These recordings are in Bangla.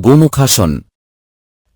গোমুখাসন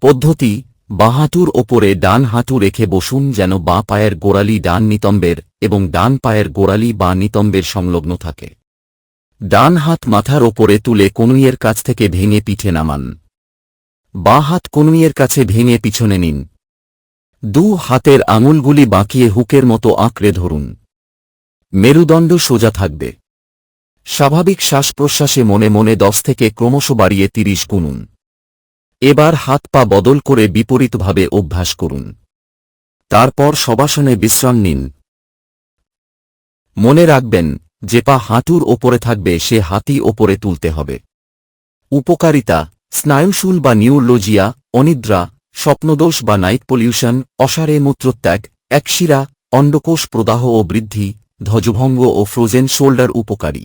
পদ্ধতি, বাঁ হাঁটুর ওপরে ডান হাঁটু রেখে বসুন যেন বাঁ পায়ের গোড়ালি ডান নিতম্বের এবং ডান পায়ের গোড়ালি বা নিতম্বের সংলগ্ন থাকে। ডান হাত মাথার ওপরে তুলে কনুইয়ের কাছ থেকে ভেঙে পিঠে নামান। বাঁ হাত কনুইয়ের কাছে ভেঙে পিছনে নিন। দু হাতের আঙুলগুলি বাঁকিয়ে হুকের মতো আঁকড়ে ধরুন। মেরুদণ্ড সোজা থাকবে। স্বাভাবিক শ্বাস প্রশ্বাসে মনে মনে দশ থেকে ক্রমশ বাড়িয়ে তিরিশ গুনুন। এবার হাত পা বদল করে বিপরীতভাবে অভ্যাস করুন। তারপর সবাসনে বিশ্রাম নিন। মনে রাখবেন, যে পা হাঁটুর ওপরে থাকবে, সে হাতি ওপরে তুলতে হবে। উপকারিতা, স্নায়ুশুল বা নিউরোলজিয়া, অনিদ্রা, স্বপ্নদোষ বা নাইট পলিউশন অসারে মূত্রত্যাগ, একশিরা, অন্ডকোষ প্রদাহ ও বৃদ্ধি, ধ্বজভঙ্গ ও ফ্রোজেন শোল্ডার উপকারী।